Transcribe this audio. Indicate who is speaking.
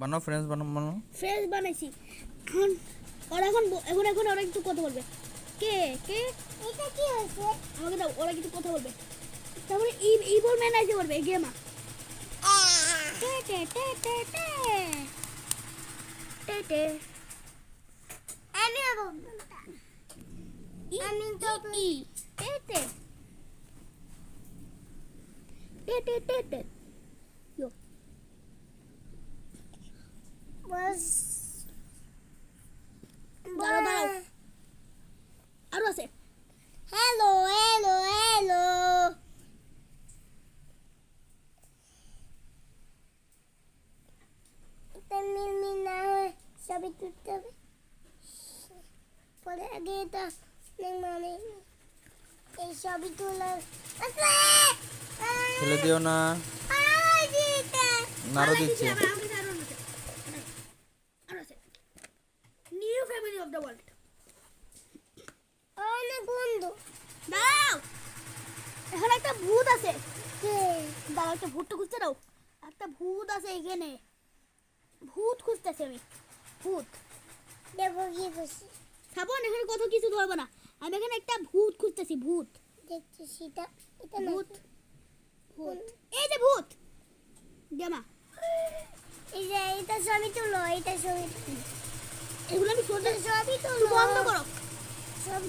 Speaker 1: বানাও ফ্রেন্ডস বানাও বানাও।
Speaker 2: ফ্রেশ বানাইছি। এখন ওরা এখন এখন এখন ওরা কিছু কথা বলবে। কে? কে?
Speaker 3: এটা কি হয়েছে?
Speaker 2: আমাকে দাও ওরা কিছু কথা বলবে। তারপরে ই ইবল ম্যান আসে বলবে গেমা। টে টে টে টে টে টে টে
Speaker 3: আমি আমি তো
Speaker 2: ই। টে টে টে টে টে টে
Speaker 3: সবই তুলতে হবে পরে আগে এটা মানে এই সবই তোলা
Speaker 1: ফেলে দিও না নাড়ো দিচ্ছি
Speaker 2: new family of the world
Speaker 3: অনেক বন্ধু
Speaker 2: দাঁড়াও এখানে একটা ভূত আছে। দাঁড়াও একটা ভূতটা খুঁজতে দাও। একটা ভূত আছে এখানে। ভূত খুঁজতেছি আমি। ভূত।
Speaker 3: দেবো কি খুশি
Speaker 2: না এখানে কত কিছু ধরবো না। আমি এখানে একটা ভূত খুঁজতেছি ভূত।
Speaker 3: দেখছি সেটা এটা
Speaker 2: ভূত। ভূত। এই যে ভূত। জামা
Speaker 3: এই যে এটা ছবি তুলো এটা ছবি
Speaker 2: এগুলো আমি একটু
Speaker 3: তুলো।
Speaker 2: বন্ধ করো।
Speaker 3: ছবি